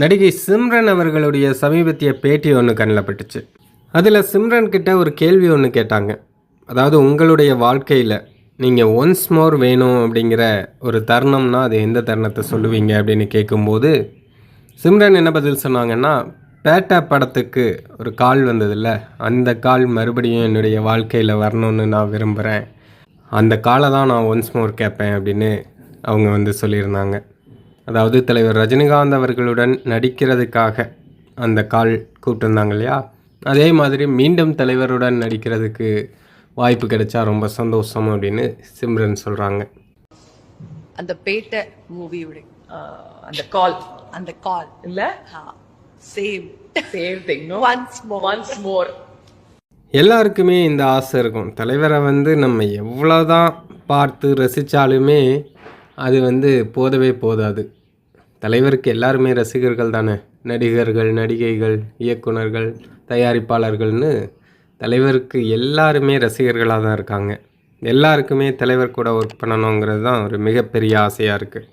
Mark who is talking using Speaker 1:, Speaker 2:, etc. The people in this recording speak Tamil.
Speaker 1: நடிகை சிம்ரன் அவர்களுடைய சமீபத்திய பேட்டி ஒன்று கண்ணில் பட்டுச்சு. அதில் சிம்ரன் கிட்ட ஒரு கேள்வி ஒன்று கேட்டாங்க. அதாவது உங்களுடைய வாழ்க்கையில் நீங்கள் ஒன்ஸ் மோர் வேணும் அப்படிங்கிற ஒரு தருணம்னா அது எந்த தருணத்தை சொல்லுவீங்க அப்படின்னு கேட்கும்போது சிம்ரன் என்ன பதில் சொன்னாங்கன்னா பேட்டா படத்துக்கு ஒரு கால் வந்ததில்ல. அந்த கால் மறுபடியும் என்னுடைய வாழ்க்கையில் வரணும்னு நான் விரும்புகிறேன் அந்த காலை தான் நான் ஒன்ஸ் மோர் கேட்பேன் அப்படின்னு அவங்க வந்து சொல்லியிருந்தாங்க. அதாவது தலைவர் ரஜினிகாந்த் அவர்களுடன் நடிக்கிறதுக்காக அந்த கால் கூப்பிட்டுருந்தாங்க இல்லையா? அதே மாதிரி மீண்டும் தலைவருடன் நடிக்கிறதுக்கு வாய்ப்பு கிடைச்சா ரொம்ப சந்தோஷம் அப்படின்னு சிம்ரன் சொல்கிறாங்க
Speaker 2: அந்த பேட்டை மூவியோட
Speaker 3: ஆஹ் அந்த கால்
Speaker 2: அந்த கால்.
Speaker 3: இல்ல?
Speaker 2: Same
Speaker 3: same thing no
Speaker 2: once more
Speaker 3: once more
Speaker 1: எல்லாருக்குமே இந்த ஆசை இருக்கும். தலைவரை வந்து நம்ம எவ்வளோதான் பார்த்து ரசித்தாலுமே அது வந்து போதவே போதாது. தலைவருக்கு எல்லாருமே ரசிகர்கள் தானே? நடிகர்கள் நடிகைகள் இயக்குனர்கள் தயாரிப்பாளர்கள்னு தலைவருக்கு எல்லாருமே ரசிகர்களாக தான் இருக்காங்க. எல்லாருக்குமே தலைவர் கூட ஒர்க் பண்ணணுங்கிறது தான் ஒரு மிகப்பெரிய ஆசையாக இருக்குது